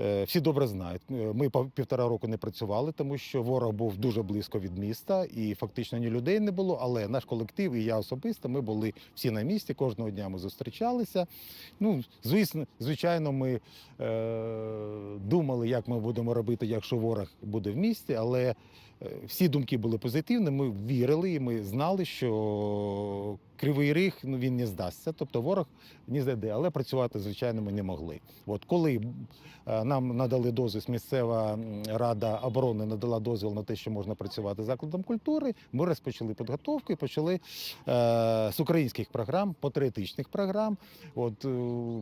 Е, Всі добре знають. Е, Ми півтора року не працювали, тому що ворог був дуже близько від міста, і фактично ні людей не було. Але наш колектив і я особисто ми були всі на місці. Кожного дня ми зустрічалися. Ну, звісно, звичайно, ми е, думали, як ми будемо робити, якщо ворог буде в місті, але всі думки були позитивні. Ми вірили, і ми знали, що кривий ріг ну він не здасться. Тобто ворог не зайде, але працювати звичайно ми не могли. От коли е, нам надали дозвіл, місцева рада оборони надала дозвіл на те, що можна працювати закладом культури. Ми розпочали підготовку і почали е, з українських програм, патріотичних програм. От е,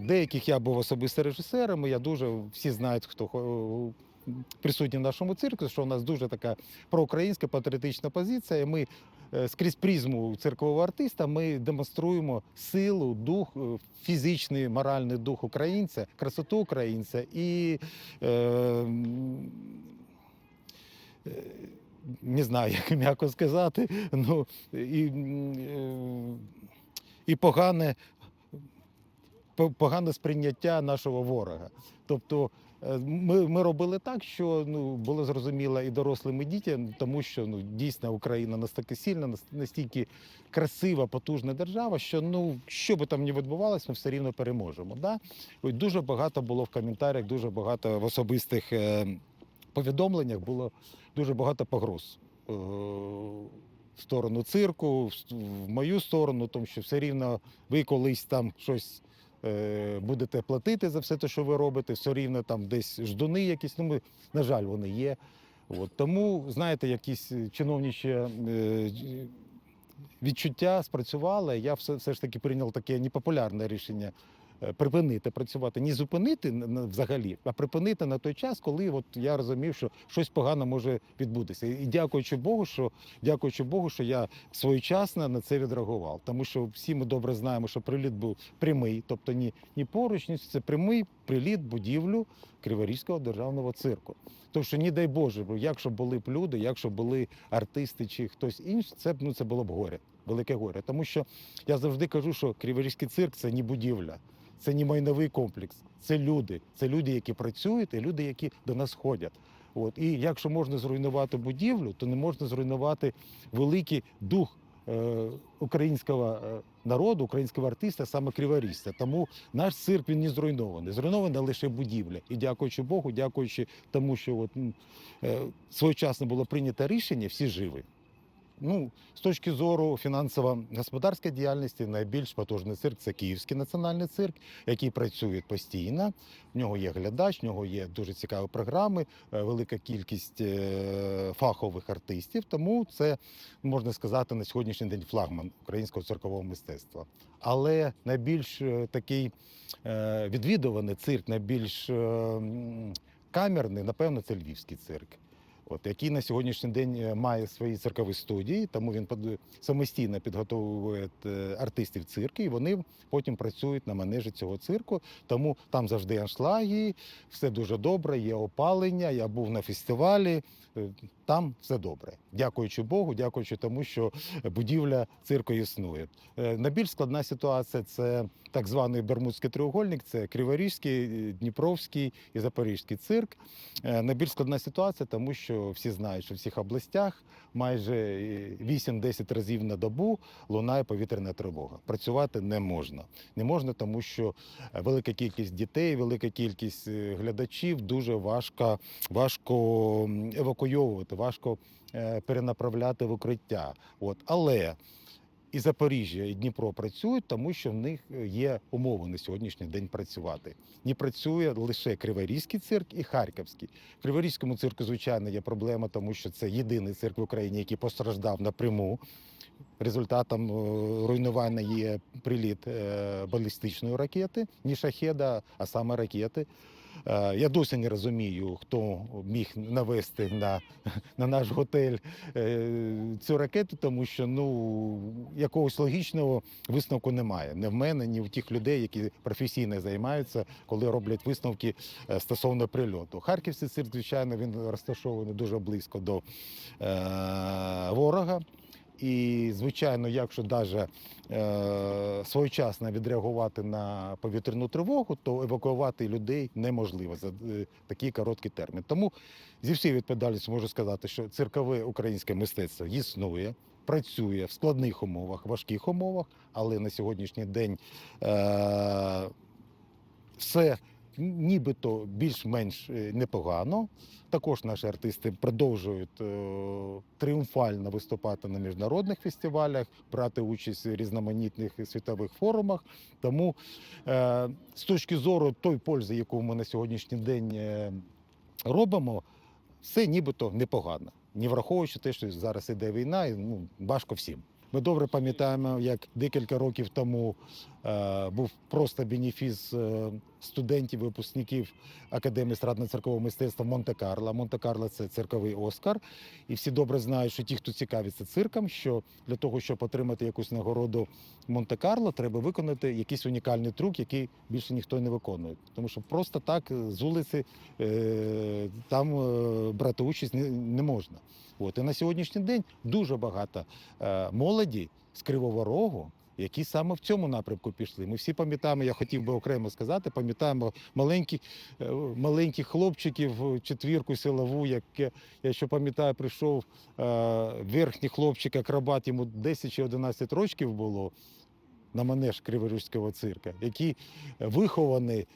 деяких я був особисто режисером. Я дуже всі знають, хто присутній в нашому цирку, що у нас дуже така проукраїнська патріотична позиція. Ми е, скрізь призму циркового артиста ми демонструємо силу, дух, е, фізичний, моральний дух українця, красоту українця і. Е, е, не знаю, як м'яко сказати, ну і, і погане, погане сприйняття нашого ворога. Тобто ми, ми робили так, що ну, було зрозуміло і дорослим, і дітям, тому що ну, дійсно Україна настільки сильна, нас- настільки красива, потужна держава, що ну, що би там не відбувалося, ми все рівно переможемо. Да? Дуже багато було в коментарях, дуже багато в особистих е, повідомленнях було дуже багато погроз. е, В сторону цирку, в мою сторону, тому що все рівно ви колись там щось е, будете платити за все те, що ви робите, все рівно там десь ждуни якісь. Ну, ми, на жаль, вони є. От. Тому, знаєте, якісь чиновніші чиновничі е, відчуття спрацювали. Я все, все ж таки прийняв таке непопулярне рішення. Е, Припинити працювати, не зупинити взагалі, а припинити на той час, коли от я розумів, що щось погано може відбутися. І дякуючи Богу, що дякуючи Богу, що я своєчасно на це відреагував. Тому що всі ми добре знаємо, що приліт був прямий, тобто ні, ні поруч, ні це прямий приліт будівлю Криворізького державного цирку. Тому що, не дай Боже, бо якщо були б люди, якщо були артисти чи хтось інший, це б ну це було б горе, велике горе. Тому що я завжди кажу, що Криворізький цирк це не будівля, це не майновий комплекс, це люди. Це люди, які працюють, і люди, які до нас ходять. От і якщо можна зруйнувати будівлю, то не можна зруйнувати великий дух е, українського е, народу, українського артиста, саме криворізця. Тому наш цирк він не зруйнований. Зруйнована лише будівля. І дякуючи Богу, дякуючи тому, що от, е, своєчасно було прийнято рішення, всі живі. Ну, з точки зору фінансово-господарської діяльності, найбільш потужний цирк це Київський національний цирк, який працює постійно. В нього є глядач, в нього є дуже цікаві програми, е, велика кількість е, фахових артистів. Тому це можна сказати на сьогоднішній день флагман українського циркового мистецтва. Але найбільш е, такий відвідуваний цирк, найбільш камерний, напевно, це львівський цирк. От, який на сьогоднішній день е, має свої циркові студії, тому він самостійно підготовує е, артистів цирку, і вони потім працюють на манежі цього цирку. Тому там завжди аншлаги, все дуже добре, є опалення. Я був на фестивалі, е, там все добре. Дякуючи Богу, дякуючи тому, що будівля цирку існує. Найбільш складна ситуація це так званий Бермудський треугольник, це Криворізький, Дніпровський і Запорізький цирк. Найбільш складна ситуація, тому що всі знають, що в всіх областях майже е, 8-10 разів на добу лунає повітряна тривога. Працювати не можна. Не можна, тому що е, велика кількість дітей, велика кількість е, глядачів дуже важко, важко евакуйовувати, важко е, перенаправляти в укриття. От. Але і Запоріжжя, і Дніпро працюють, тому що в них е, є умови на сьогоднішній день працювати. Не працює лише Криворізький цирк і Харківський. В Криворізькому цирку, звичайно, є проблема, тому що це єдиний цирк в Україні, який постраждав напряму. Результатом е, руйнування є приліт е, балістичної ракети, не шахеда, а саме ракети. Е, Я досі не розумію, хто міг навести на, на наш готель е, цю ракету, тому що ну якогось логічного висновку немає. Не в мене, ні в тих людей, які професійно займаються, коли роблять висновки е, стосовно прильоту. Харківський цирк, звичайно, він розташований дуже близько до е, ворога. І, звичайно, якщо навіть е, своєчасно відреагувати на повітряну тривогу, то евакуювати людей неможливо за е, такий короткий термін. Тому зі всією відповідальністю можу сказати, що циркове українське мистецтво існує, працює в складних умовах, важких умовах, але на сьогоднішній день е, все нібито більш-менш е, непогано. Також наші артисти продовжують е, тріумфально виступати на міжнародних фестивалях, брати участь у різноманітних світових форумах. Тому е, з точки зору той пользи, яку ми на сьогоднішній день робимо, все нібито непогано. Не враховуючи те, що зараз іде війна, і ну, важко всім. Ми добре пам'ятаємо, як декілька років тому е, був просто бенефіс е, студентів, випускників Академії страдно-циркового мистецтва Монте-Карло. Монте-Карло це цирковий Оскар. І всі добре знають, що ті, хто цікавиться цирком, що для того, щоб отримати якусь нагороду Монте-Карло, треба виконати якийсь унікальний трюк, який більше ніхто не виконує. Тому що просто так е, з вулиці е, там е, брати участь не, не можна. От і на сьогоднішній день дуже багато молоді з Кривого Рогу, які саме в цьому напрямку пішли. Ми всі пам'ятаємо, я хотів би окремо сказати, пам'ятаємо маленьких, е, маленьких хлопчиків, е, четвірку силову, яке, я ще пам'ятаю, прийшов е, верхній хлопчик, акробат, йому 10 чи 11 років було на манеж Криворізького цирка, який вихований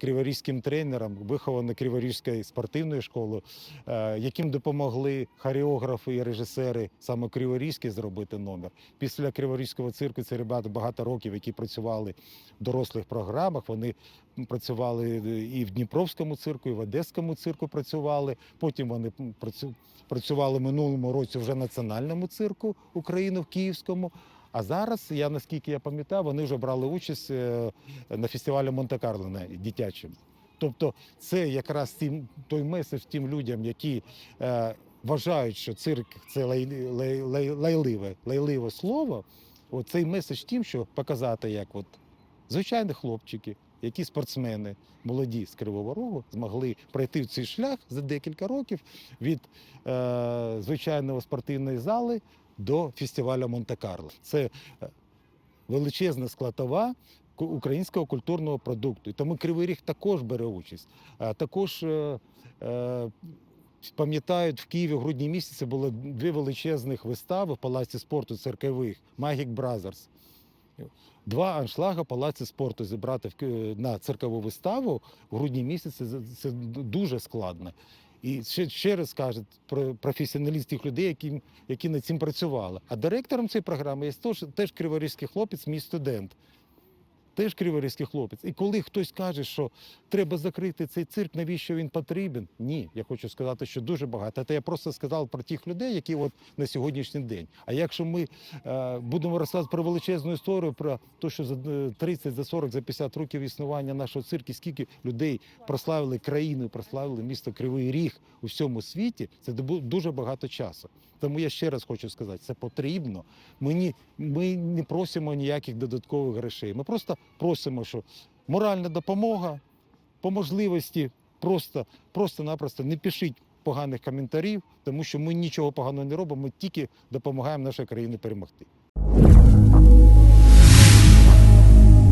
криворізьким тренером, вихований Криворізькою спортивною школою, е, яким допомогли хореографи і режисери саме Криворізькі зробити номер. Після Криворізького цирку це ребята багато років, які працювали в дорослих програмах. Вони працювали і в Дніпровському цирку, і в Одеському цирку працювали. Потім вони працювали минулому році вже в національному цирку України в Київському. А зараз, я наскільки я пам'ятаю, вони вже брали участь е, на фестивалі Монте-Карло на дитячому. Тобто, це якраз тим, той меседж тим людям, які е, вважають, що цирк це лай, лай, лай, лайливе, лайливе слово. От цей меседж тим, що показати, як от звичайні хлопчики, які спортсмени молоді з Кривого Рогу змогли пройти цей шлях за декілька років від е, звичайної спортивної зали до фестивалю Монте-Карло. Це е, величезна складова українського культурного продукту. І тому Кривий Ріг також бере участь. А також е, е, пам'ятають, в Києві в грудні місяці було дві величезних вистави в палаці спорту церкових Magic Brothers. Два аншлага палаці спорту зібрати на циркову виставу в грудні місяці це дуже складно. І ще, ще раз кажуть про професіоналістів людей, які, які над цим працювали. А директором цієї програми є теж, теж криворізький хлопець, мій студент. Теж криворізький хлопець. І коли хтось каже, що треба закрити цей цирк, навіщо він потрібен? Ні, я хочу сказати, що дуже багато. Це я просто сказав про тих людей, які от на сьогоднішній день. А якщо ми е, будемо розказувати про величезну історію, про те, що за е, 30, за 40, за 50 років існування нашого цирку, скільки людей прославили країну, прославили місто Кривий Ріг у всьому світі, це дуже багато часу. Тому я ще раз хочу сказати, це потрібно. Ми, ми не просимо ніяких додаткових грошей. Ми просто просимо, що моральна допомога по можливості просто, просто-напросто не пишіть поганих коментарів, тому що ми нічого поганого не робимо, ми тільки допомагаємо нашій країні перемогти.